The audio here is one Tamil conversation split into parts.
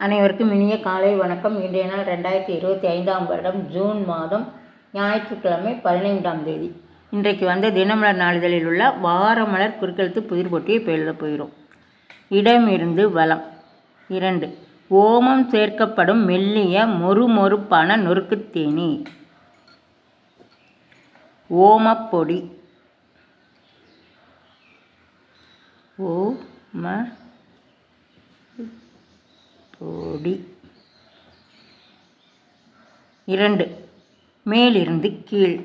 அனைவருக்கும் இனிய காலை வணக்கம். இன்றைய நாள் ரெண்டாயிரத்தி இருபத்தி ஐந்தாம் வருடம் ஜூன் மாதம் ஞாயிற்றுக்கிழமை பதினைந்தாம் தேதி. இன்றைக்கு வந்த தினமலர் நாளிதழில் உள்ள வாரமலர் குறுக்கெழுத்து புதிர் போட்டியை இப்போ போயிடும் இடமிருந்து வளம் இரண்டு. ஓமம் சேர்க்கப்படும் மெல்லிய மொறுமொறுப்பான நொறுக்குத்தேனி ஓமப்பொடி ஓ ம கொடி. இரண்டு மேலிருந்து கீழ்.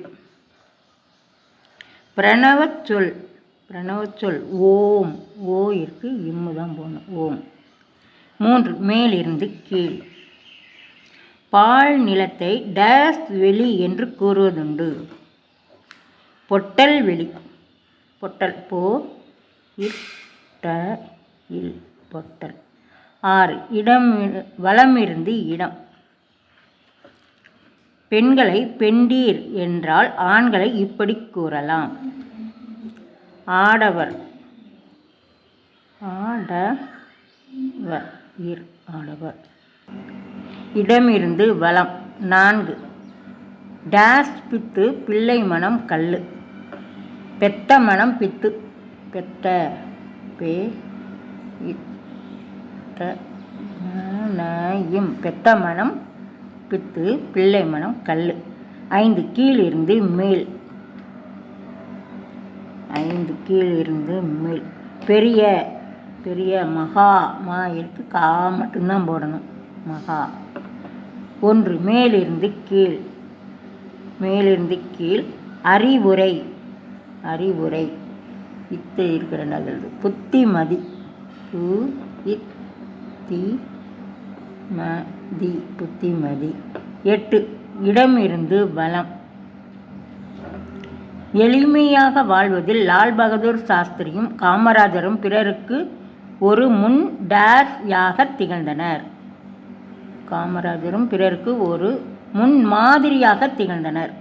பிரணவச் சொல் ஓம் ஓ இருக்கு இம்மு தான் போகணும் ஓம். மூன்று மேலிருந்து கீழ். பால் நிலத்தை டேஸ் வெளி என்று கூறுவதுண்டு. பொட்டல் வெளி பொட்டல் போ இல் பொட்டல். ஆறு. இடம் வளமிருந்து இடம். பெண்களை பெண்டீர் என்றால் ஆண்களை இப்படி கூறலாம். ஆடவர். ஆடவர். இர் ஆடவர். இடமிருந்து வளம். நான்கு. டேஸ் பித்து பிள்ளை மனம் கல் பெத்த மனம் பித்து. பெத்த பே இத்த பெத்த மனம் பித்து பிள்ளை மனம் கல் ஐந்து கீழிருந்து மேல். ஐந்து கீழிருந்து மேல். பெரிய பெரிய மகா மா இருக்கு கா மட்டும்தான் போடணும். மகா. ஒன்று மேலிருந்து கீழ். மேலிருந்து கீழ். அறிவுரை. அறிவுரை. இத்து இருக்கிற நல்லது. புத்திமதி. பு இத் தி மதி புத்திமதி எட்டு இடமிருந்து பலம். எளிமையாக வாழ்வதில் லால் பகதூர் சாஸ்திரியும் காமராஜரும் பிறருக்கு ஒரு முன் டேஷ்யாக திகழ்ந்தனர். காமராஜரும் பிறருக்கு ஒரு முன் மாதிரியாக திகழ்ந்தனர்.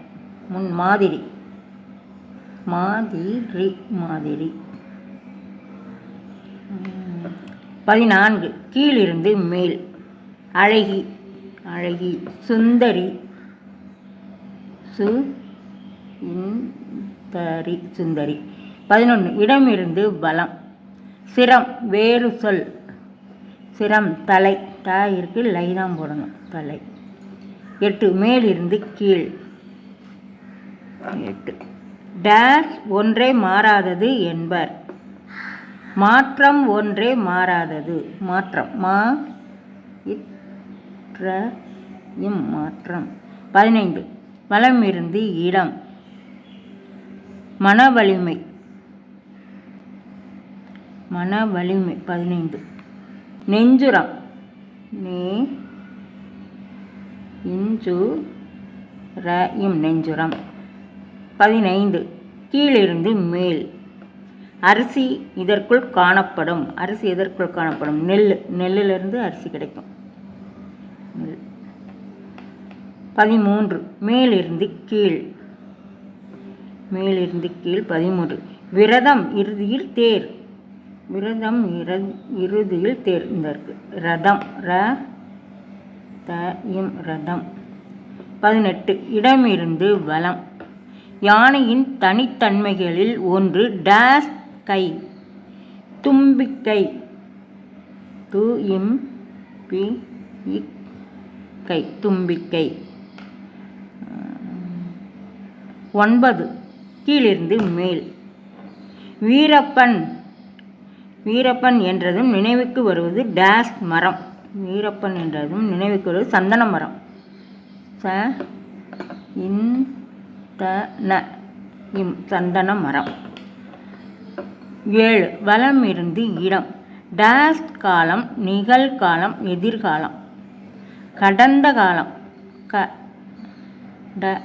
முன் மாதிரி. மாதிரி மாதிரி. பதினான்கு. கீழிருந்து மேல். அழகி அழகி. சுந்தரி சு இந்தரி சுந்தரி. பதினொன்று இடமிருந்து பலம் சிரம் வேறு சொல். சிரம் தலை. த இருக்கு லை தான் போடணும். தலை. எட்டு. மேலிருந்து கீழ். எட்டு. டேஷ் ஒன்றே மாறாதது என்பர். மாற்றம் ஒன்றே மாறாதது. மாற்றம். மா இம் மாற்றம். பதினைந்து. வலமிருந்து இடம். மன வலிமை. மன வலிமை. பதினைந்து. நெஞ்சுரம். நே இஞ்சு ர இம் நெஞ்சுரம். பதினைந்து. கீழிருந்து மேல். அரிசி இதற்குள் காணப்படும். அரிசி எதற்குள் காணப்படும்? நெல். நெல்லிலிருந்து அரிசி கிடைக்கும். நெல். பதிமூன்று. மேலிருந்து கீழ். மேலிருந்து கீழ் பதிமூன்று. விரதம் இறுதியில் தேர். விரதம் இர இறுதியில் தேர். இந்த இருக்கு. ரதம். ர த இம் ரதம். பதினெட்டு. இடமிருந்து வளம் யானையின் தனித்தன்மைகளில் ஒன்று டேஸ் கை. தும்பிக்கை. து இம் பி கை. தும்பிக்கை. ஒன்பது. கீழிருந்து மேல். வீரப்பன். வீரப்பன் என்றதும் நினைவுக்கு வருவது டேஸ் மரம். வீரப்பன் என்றதும் நினைவுக்கு வருவது சந்தன மரம். ச இன் த ந இம் சந்தன மரம். ஏழு. வலம் இருந்து இடம். டேஸ் காலம் நிகழ்காலம் எதிர்காலம். கடந்த காலம். க ட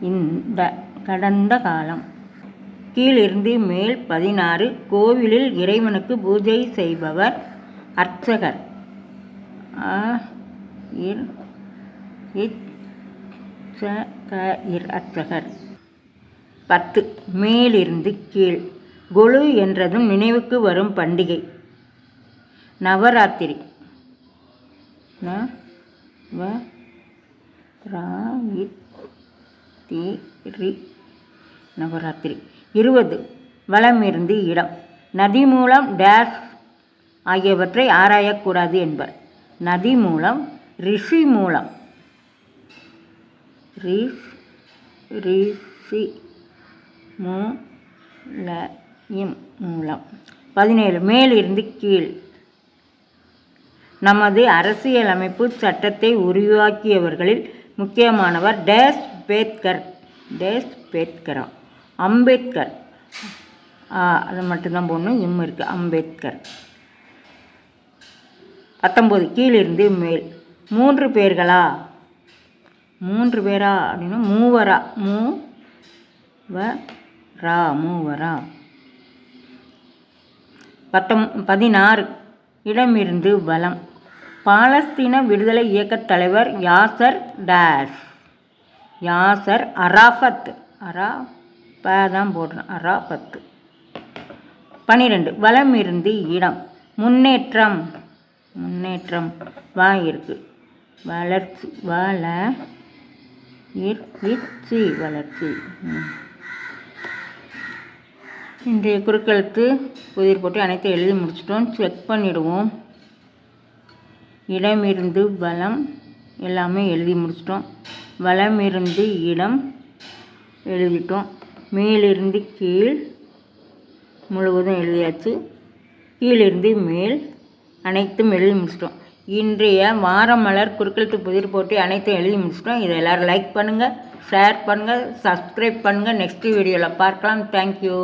இந்த கடந்த காலம். கீழிருந்து மேல் பதினாறு. கோவிலில் இறைவனுக்கு பூஜை செய்பவர் அர்ச்சகர். க இர் அர்ச்சகர். பத்து. மேலிருந்து கீழ். கொலு என்றதும் நினைவுக்கு வரும் பண்டிகை. நவராத்திரி. நவராத்திரி தி ரி. நவராத்திரி. இருபது வளமிருந்து இடம். நதி மூலம் டேஷ் ஆகியவற்றை ஆராயக்கூடாது என்பர். நதி மூலம் ரிஷி மூலம். ரிஷ் ரிஷி மூ ல இம் மூலம். பதினேழு மேலிருந்து கீழ். நமது அரசியலமைப்பு சட்டத்தை உருவாக்கியவர்களில் முக்கியமானவர் டேஸ் பேத்கர். டேஸ் பேத்கரா? அம்பேத்கர். ஆ, அது மட்டும்தான் போடணும். இம் இருக்குது அம்பேத்கர். பத்தொம்போது கீழிருந்து மேல். மூன்று பேர்களா? மூன்று பேரா அப்படின்னா மூவரா. மூ வ ரா மூவரா. பத்தொம் பதினாறு. இடமிருந்து பலம் பாலஸ்தீன விடுதலை இயக்கத் தலைவர் யாசர் டேஷ் யாசர் அராஃபத். அரா தான் போடணும். அராஃபத் பன்னிரெண்டு வலம் இருந்து இடம். முன்னேற்றம். முன்னேற்றம். வா இருக்கு. வளர்ச்சி. வள இர்ச்சி வளர்ச்சி. இன்றைய குறுக்கெழுத்து புதிர் போட்டு அனைத்தையும் எழுதி முடிச்சிட்டோம். செக் பண்ணிவிடுவோம் இடமிருந்து பலம் எல்லாமே எழுதி முடிச்சிட்டோம். வளமிருந்து இடம் எழுதிட்டோம். மேலிருந்து கீழ் முழுவதும் எழுதியாச்சு. கீழிருந்து மேல் அனைத்தும் எழுதி முடிச்சிட்டோம். இன்றைய வாரமலர் குறுக்கெழுத்து புதிர் போட்டு அனைத்தும் எழுதி முடிச்சிட்டோம். இதை எல்லோரும் லைக் பண்ணுங்கள் ஷேர் பண்ணுங்கள் சப்ஸ்கிரைப் பண்ணுங்கள் நெக்ஸ்ட் வீடியோவில் பார்க்கலாம். தேங்க்யூ